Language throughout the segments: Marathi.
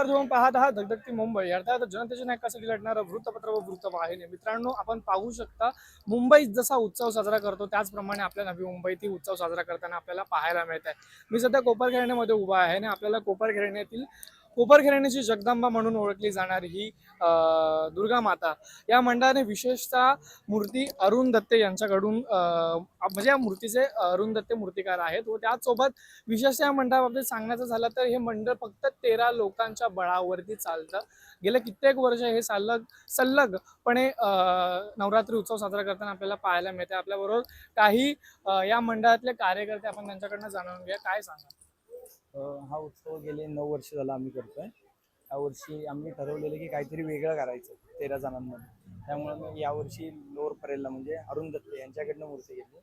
नमस्कार तुम्ही पाहत आहात. धगधगती मुंबई. अर्थात जनतेच्या नायकासाठी लढणारं वृत्तपत्र व वृत्तवाहिनी. मित्रांनो आपण पाहू शकता मुंबईत जसा उत्सव साजरा करतो त्याचप्रमाणे आपल्या नवी मुंबईतही उत्सव साजरा करताना आपल्याला पाहायला मिळत आहे मी सध्या कोपर उभा आहे आणि आपल्याला कोपर घराण्यातील जगदंबा म्हणून ओळखली जाणारी ही दुर्गा माता या मंडळाने विशेषतः मूर्ती अरुण दत्ते यांच्याकडून म्हणजे या मूर्तीचे अरुण दत्ते मूर्तिकार आहेत. व त्याचसोबत विशेष या मंडळाबाबतीत सांगण्याचं झालं तर हे मंडळ फक्त तेरा लोकांच्या बळावरती चालतं. गेल्या कित्येक वर्ष हे सलग सल्लगपणे अं, नवरात्री उत्सव साजरा करताना आपल्याला पाहायला मिळते. आपल्याबरोबर काही या मंडळातले कार्यकर्ते आपण त्यांच्याकडनं जाणून घ्या काय सांगा हा उत्सव गेले नऊ वर्ष झाला आम्ही करतोय. यावर्षी आम्ही ठरवलेलं की काहीतरी वेगळं करायचं तेरा जणांमध्ये. त्यामुळे मी यावर्षी लोअर परेलला म्हणजे अरुण दत्ते यांच्याकडनं मूर्ती घेतली.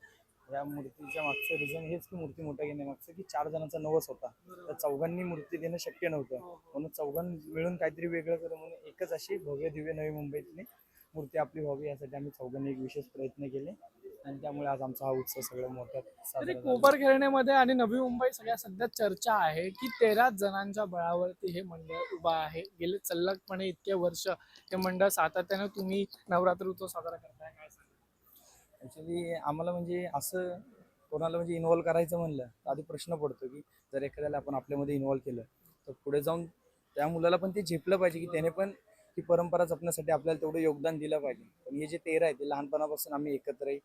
या मूर्तीच्या मागचं रिझन हेच की मूर्ती मोठा घेण्यामागचं की चार जणांचा नवस होता. तर चौघांनी मूर्ती देणं शक्य नव्हतं. म्हणून चौघां मिळून काहीतरी वेगळं करू म्हणून एकच अशी भव्य दिव्य नवी मुंबईतली मूर्ती आपली व्हावी यासाठी आम्ही चौघांनी एक विशेष प्रयत्न केले. आणि त्यामुळे आज आमचा हा उत्सव सगळ्या मोठ्यात साजरा झाला. कोपर खेळण्यामध्ये आणि नवी मुंबई सगळ्या सध्या चर्चा आहे की तेरा जणांच्या बळावरती हे मंडळ उभा आहे गेले सल्लगपणे इतके वर्ष हे मंडळ सातत्याने तुम्ही नवरात्री उत्सव साजरा करताय काय सांगाल? ॲक्च्युली आम्हाला म्हणजे असं कोणाला म्हणजे इन्व्हॉल्व करायचं म्हणलं तर आधी प्रश्न पडतो की जर एखाद्याला आपण आपल्यामध्ये इन्व्हॉल्व केलं तर पुढे जाऊन त्या मुलाला पण ते झेपलं पाहिजे की त्याने पण ती परंपरा जपण्यासाठी आपल्याला तेवढं योगदान दिलं पाहिजे पण हे जे तेरा आहे ते लहानपणापासून आम्ही एकत्र आहे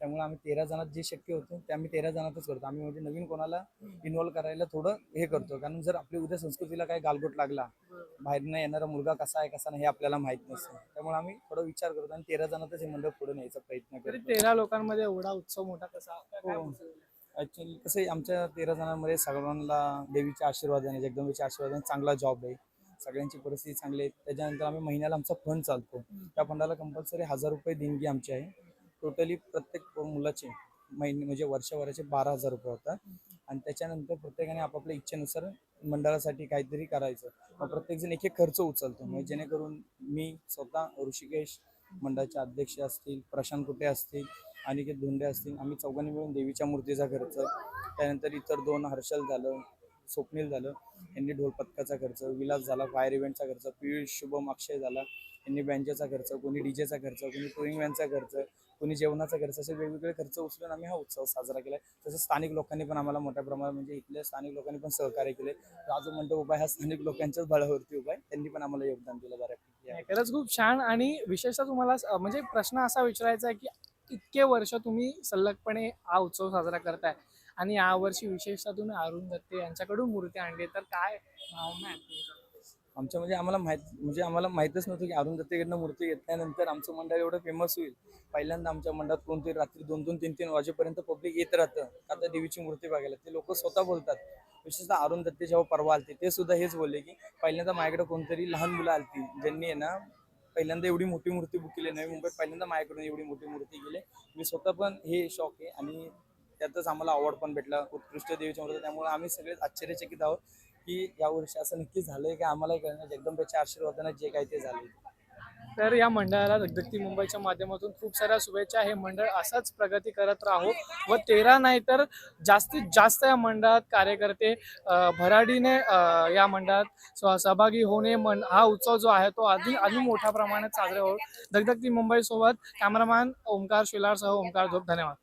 त्यामुळे आम्ही तेरा जणात जे शक्य होतं ते आम्ही तेरा जणातच करतो. आम्ही म्हणजे नवीन कोणाला इन्व्हॉल्व करायला थोडं हे करतो. कारण जर आपल्या उद्या संस्कृतीला काय गालबोट लागला बाहेरनं येणारा मुलगा कसा आहे कसा नाही हे आपल्याला माहीत नसतं. त्यामुळे आम्ही थोडा विचार करतो आणि तेरा जणातच हे मंडळ पुढे न्यायचा प्रयत्न करतो. तेरा लोकांमध्ये एवढा उत्सव मोठा कसा? काय हो. ऍक्च्युली कसं आमच्या तेरा जणांमध्ये सर्वांना देवीच्या आशीर्वादाने जगदंबेच्या आशीर्वादाने चांगला जॉब आहे. सगळ्यांची परिस्थिती चांगली आहे. त्याच्यानंतर आम्ही महिन्याला आमचा फंड चालतो. त्या फंडाला कंपल्सरी हजार रुपये देणगी आमची आहे. टोटली प्रत्येक मुलाचे महिने म्हणजे वर्षभराचे बारा हजार रुपये होतात. आणि त्याच्यानंतर प्रत्येकाने आपापल्या इच्छेनुसार मंडळासाठी काहीतरी करायचं. मग प्रत्येकजण एक एक खर्च उचलतो. म्हणजे जेणेकरून मी स्वतः ऋषिकेश मंडळाचे अध्यक्ष असतील प्रशांत कुटे असतील अनिकेत धोंडे असतील आम्ही चौघांनी मिळून देवीच्या मूर्तीचा खर्च त्यानंतर इतर दोन हर्षल झालं स्वप्नील झालं यांनी ढोलपथकाचा खर्च विलास झाला फायर इव्हेंटचा खर्च पियुष शुभम अक्षय झाला यांनी बँजेचा खर्च कोणी डीजेचा खर्च कोणी टुरिंग व्हॅनचा खर्च कोणी जेवणाचा खर्च असे वेगवेगळे खर्च उचलून आम्ही हा उत्सव साजरा केला तसंच स्थानिक लोकांनी पण आम्हाला मोठ्या प्रमाणात म्हणजे इथल्या स्थानिक लोकांनी पण सहकार्य केले राजू म्हणतो मंडप हा स्थानिक लोकांच्याच बळावरती उपाय त्यांनी पण आम्हाला योगदान दिलं बऱ्यापैकी. खरंच खूप छान आणि विशेषतः तुम्हाला म्हणजे प्रश्न असा विचारायचा आहे की इतके वर्ष तुम्ही सलगपणे हा उत्सव साजरा करताय आणि यावर्षी विशेषतः तुम्ही अरुण दत्ते यांच्याकडून मूर्ती आणली तर काय भावना आहे तुमच्या? आमच्या म्हणजे आम्हाला माहीत म्हणजे आम्हाला माहितच नव्हतं की अरुण दत्तेकडनं मूर्ती घेतल्यानंतर आमचं मंडळ एवढं फेमस होईल. पहिल्यांदा आमच्या मंडळात कोणतरी रात्री दोन दोन तीन तीन वाजेपर्यंत पब्लिक येत राहतं. आता देवीची मूर्ती बघायला? ते लोक स्वतः बोलतात. विशेषतः अरुण दत्ते जेव्हा परवा आलते ते सुद्धा हेच बोलले की पहिल्यांदा माझ्याकडे कोणतरी लहान मुलं आलती ज्यांनी आहे ना पहिल्यांदा एवढी मोठी मूर्ती बुक केली नवी मुंबईत पहिल्यांदा माझ्याकडून एवढी मोठी मूर्ती केली. मी स्वतः पण हे शॉक आहे आणि त्यातच आम्हाला अवॉर्ड पण भेटला. उत्कृष्ट देवीच्या मूर्ती. त्यामुळे आम्ही सगळेच आश्चर्यचकित आहोत. की यावर्षी असं नक्की झालंय की आम्हाला कळणार जगदंबेच्या आशीर्वादाने जे काही ते झाले तर या मंडळाला धगधगती मुंबईच्या माध्यमातून खूप साऱ्या शुभेच्छा. हे मंडळ असंच प्रगती करत राहो व तेरा नाही तर जास्तीत जास्त या मंडळात कार्यकर्ते भराडीने या मंडळात सहभागी होणे मन हा उत्सव जो आहे तो अधिक अधिक मोठ्या प्रमाणात साजरा हो धगधगती मुंबईसोबत कॅमेरामॅन ओमकार शिलारसह ओमकार झोप धन्यवाद.